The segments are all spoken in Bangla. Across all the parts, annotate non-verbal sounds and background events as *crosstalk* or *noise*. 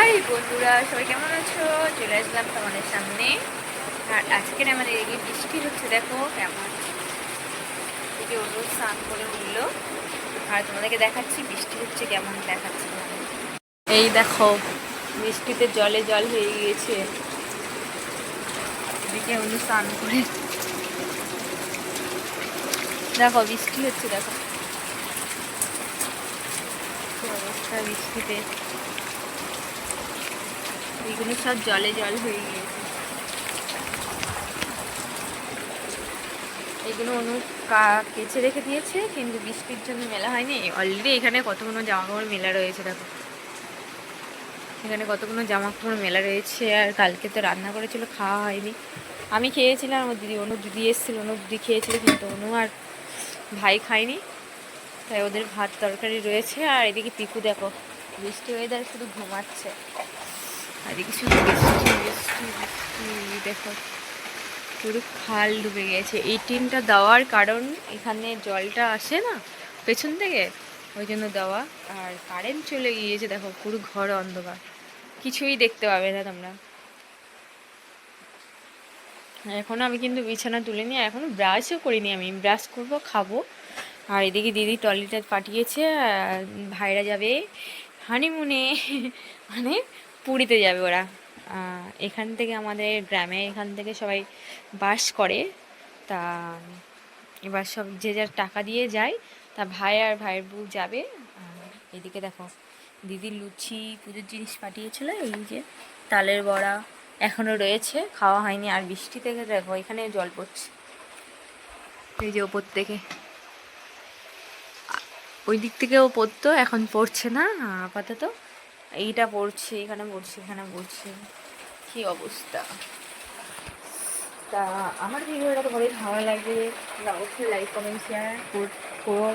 হাই বন্ধুরা, সবাই কেমন আছো? চলে আসলাম তোমাদের সামনে। আর আজকের আমাদের এদিকে বৃষ্টি হচ্ছে, দেখো কেমন। এদিকে অনু স্নান করে উঠল আর তোমাদেরকে দেখাচ্ছি বৃষ্টি হচ্ছে কেমন দেখাচ্ছি। এই দেখো, বৃষ্টিতে জলে জল হয়ে গিয়েছে। এদিকে অনু স্নান করে। দেখো, বৃষ্টি হচ্ছে, দেখো। অবস্থা বৃষ্টিতে? এগুলো সব জলে জল হয়ে গিয়েছে। এগুলো অনু কেচে রেখে দিয়েছে, কিন্তু বৃষ্টির জন্য মেলা হয়নি। অলরেডি এখানে কতগুলো জামা কাপড় মেলা রয়েছে, দেখো। এখানে কতগুলো জামা কাপড় মেলা রয়েছে, আর কালকে তো রান্না করেছিল, খাওয়া হয়নি। আমি খেয়েছিলাম, আমার দিদি অনু, দিদি এসেছিল, অনু দিদি খেয়েছিল, কিন্তু অনু আর ভাই খায়নি। তাই ওদের ভাত তরকারি রয়েছে, আর এদিকে পিকু দেখো, বৃষ্টি ওয়েদার শুধু ঘুমাচ্ছে। আর বৃষ্টি দেখো, পুরো খাল ডুবে গেছে। এই টিনটা দেওয়ার কারণ এখানে জলটা আসে না, পেছন থেকে, ওই জন্য দেওয়া। আর কারেন্ট চলে গিয়েছে, দেখো, পুরো ঘর অন্ধকার। কিছুই দেখতে পাবে না তোমরা। এখনও আমি কিন্তু বিছানা তুলিনি এখনও ব্রাশও করিনি আমি। ব্রাশ করব, খাব। আর এদিকে দিদি টলিটা পাঠিয়েছে ভাইরা যাবে হানিমুনে *laughs* মানে পুরীতে যাবে ওরা। এখান থেকে আমাদের গ্রামে এখান থেকে সবাই বাস করে। তা, এবার সব যে যার টাকা দিয়ে যায়, তা ভাই আর ভাইয়ের বউ যাবে। এদিকে দেখো, দিদি লুচি, পুজোর জিনিস পাঠিয়েছিল, এই যে তালের বড়া এখনও রয়েছে, খাওয়া হয়নি। আর বৃষ্টি থেকে দেখো, এখানে জল পড়ছে। এই যে ওপর থেকে। ওই দিক থেকেও পড়তো, এখন পড়ছে না, আপাতত। এইটা পড়ছে, এখানে পড়ছে এখানে পড়ছে। কি অবস্থা? তা আমার ভিডিওটা তো তোমাদের ভালো লাগে। অবশ্যই লাইক কমেন্ট শেয়ার করো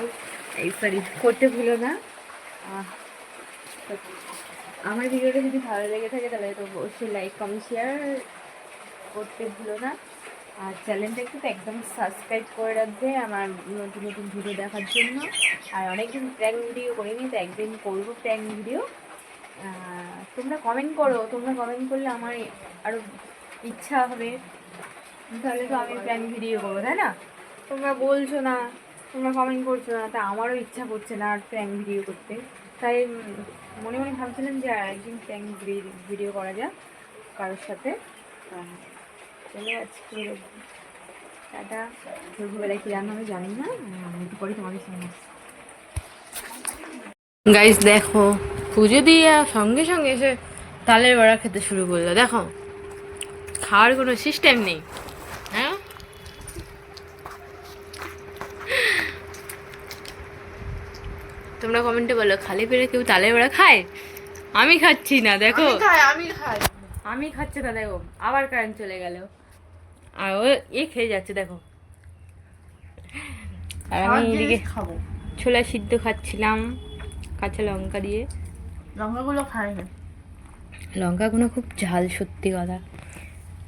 এই সরি করতে ভুলো না। আমার ভিডিওটা যদি ভালো লেগে থাকে তাহলে তো অবশ্যই লাইক কমেন্ট শেয়ার করতে ভুলো না। আর চ্যানেলটা একটু একদম সাবস্ক্রাইব করে রাখবে আমার নতুন নতুন ভিডিও দেখার জন্য। আর অনেকদিন প্র্যাঙ্ক ভিডিও করিনি, তো একদিন করব প্র্যাঙ্ক ভিডিও তোমরা কমেন্ট করো। তোমরা কমেন্ট করলে আমার আরও ইচ্ছা হবে। তাহলে তো আমি প্র্যাঙ্ক ভিডিও করব, তাই না? তোমরা বলছো না, তোমরা কমেন্ট করছ না, তা আমারও ইচ্ছা করছে না আর প্র্যাঙ্ক ভিডিও করতে। তাই মনে মনে ভাবছিলাম যে একদিন প্র্যাঙ্ক ভিডিও করা যাক কারোর সাথে। চলে আজকে টাটা। দুপুরবেলায় কী রান্না হবে জানি না একটু পরে তোমাদের সঙ্গে গাইস দেখো পুজো দিয়ে সঙ্গে সঙ্গে এসে তালের বড়া খেতে শুরু করল। দেখো খাওয়ার কোনো সিস্টেম নেই হ্যাঁ? তোমরা কমেন্টে বলো খালি পেরে কেউ তালের বড়া খায়? আমি খাচ্ছি না দেখো। আমি খাই আমি খাচ্ছি না দেখো আবার কারেন্ট চলে গেল। আর ও এ খেয়ে যাচ্ছে দেখো। আর আমি এদিকে খাব। ছোলা সিদ্ধ খাচ্ছিলাম কাঁচা লঙ্কা দিয়ে। লঙ্কাগুলো খাই না। লঙ্কাগুলো খুব ঝাল সত্যি কথা।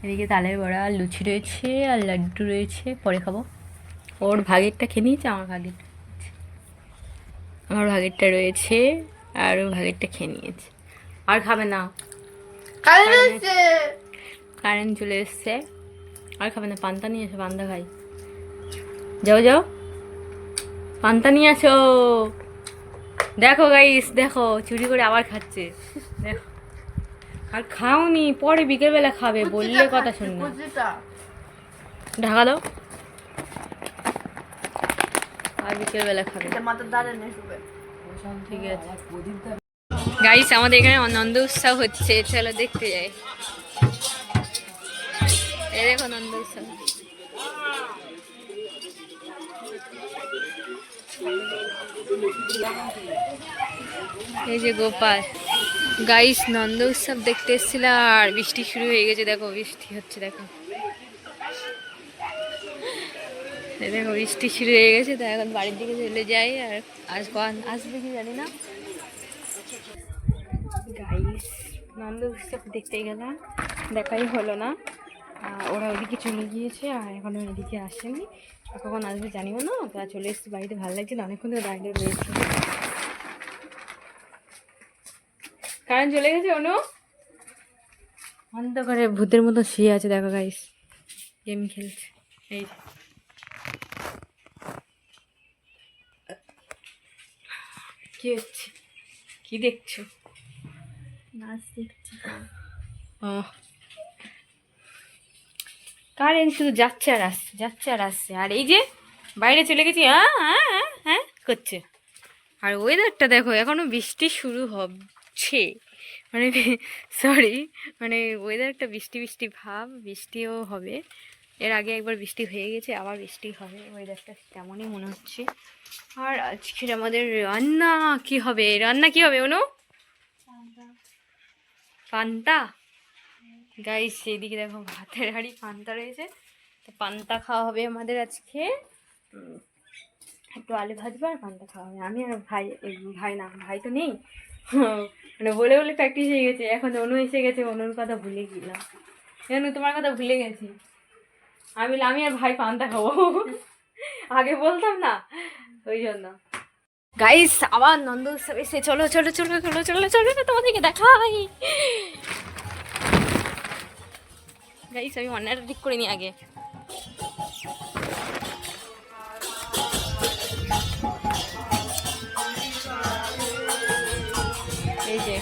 এদিকে তালের বড়া আর লুচি রয়েছে আর লাড্ডু রয়েছে। পরে খাব। ওর ভাগেরটা খেয়ে নিয়েছে আমার ভাগেরটা আমার ভাগেরটা রয়েছে আর ওর ভাগেরটা খেয়ে নিয়েছে। আর খাবে না। কারেন্ট চলে এসছে। আর খাবে না পান্তা নিয়ে এসো পান্তা খাই। যাও যাও। পান্তা নিয়ে আসো। দেখো গাইস দেখো চুরি করে আবার খাচ্ছে। দেখো। আর খাওনি পরে বিকেলবেলা খাবে বললে কথা শুন না। ঢাকা দাও। আর বিকেলবেলা খাবে। ঠিক আছে। গাইস আমাদের এখানে নন্দ উৎসব হচ্ছে চলো দেখতে যাই। এই দেখো নন্দ উৎসব। এই যে গোপাল। গাইস নন্দ উৎসব দেখতে এসেছিলাম আর বৃষ্টি শুরু হয়ে গেছে। দেখো, বৃষ্টি হচ্ছে, দেখো। দেখো, বৃষ্টি শুরু হয়ে গেছে। তো এখন বাড়ির দিকে চলে যাই আর আজ কখন আসবে কি জানি না। গাইস নন্দ উৎসব দেখতে গেলাম। দেখাই হলো না। ওরা ওইদিকে চলে গিয়েছে আর এখনও এদিকে আসেনি। কখন আসবে জানিও না তা চলে এসেছি বাড়িতে ভালো লাগছে না অনেকক্ষণ ধরে দাঁড়িয়ে রয়েছে। কারেন্ট চলে গেছে অনু? অন্ধকারে ভূতের মতো শুয়ে আছে দেখো গাইস গেম খেলছে এই। কি হচ্ছে? কি দেখছ? নাচ দেখছি। ও কারেন্ট শুধু যাচ্ছে আর আসছে যাচ্ছে আর আসছে। আর এই যে বাইরে চলে গেছি হ্যাঁ হ্যাঁ হ্যাঁ করছে। আর ওয়েদারটা দেখো এখনও বৃষ্টি শুরু হচ্ছে। মানে *laughs* সরি মানে ওয়েদারটা বৃষ্টি বৃষ্টি ভাব বৃষ্টিও হবে। এর আগে একবার বৃষ্টি হয়ে গেছে আবার বৃষ্টি হবে। ওয়েদারটা তেমনই মনে হচ্ছে। আর আজকের আমাদের রান্না কি হবে? রান্না কি হবে অনু? পান্তা? গাইস সেদিকে দেখো ভাতের হাড়ি, পান্তা রয়েছে। তো পান্তা খাওয়া হবে আমাদের আজকে। একটু আলু ভাজবো আর পান্তা খাওয়া হবে। আমি আর ভাই ভাই না, ভাই তো নেই। মানে বলে বলে প্র্যাকটিস হয়ে গেছে। এখন অনু এসে গেছে, অনুর কথা ভুলে গেলাম। অনু, তোমার কথা ভুলে গেছি। আমি আমি আর ভাই পান্তা খাব। আগে বলতাম না, ওই জন্য। গাইস আবার নন্দ উৎসব এসে চলো চলো চলো চলো চলো চলো, তোমাদেরকে দেখাই। গাইস আমি অন্যটা ঠিক করে নিই আগে। এই যে।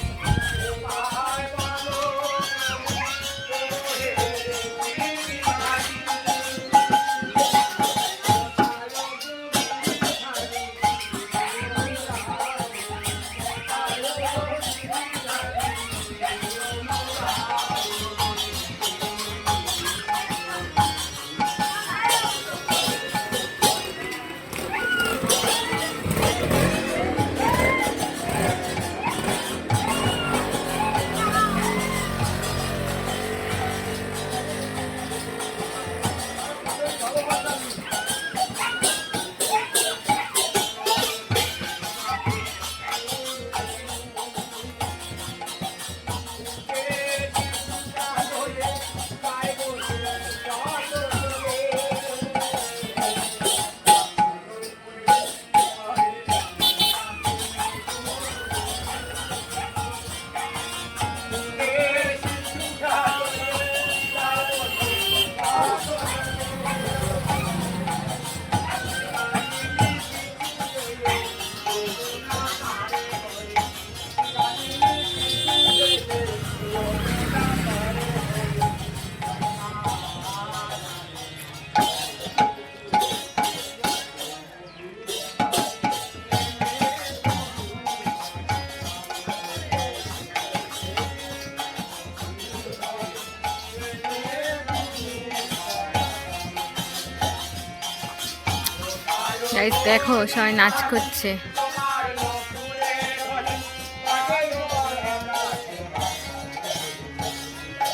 গাইস দেখো, সবাই নাচ করছে।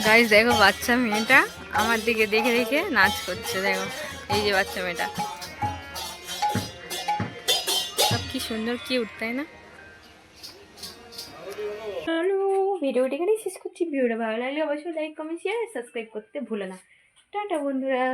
গাইস দেখো, বাচ্চা মেয়েটা আমার দিকে দেখে দেখে নাচ করছে, দেখো। এই যে বাচ্চা মেয়েটা। সব কি সুন্দর কিউট তাই না? হ্যালো, ভিডিওটি এখানেই শেষ করছি। ভিডিওটা ভালো লাগলে অবশ্যই লাইক কমেন্ট শেয়ার সাবস্ক্রাইব করতে ভুলো না। টাটা, বন্ধুরা।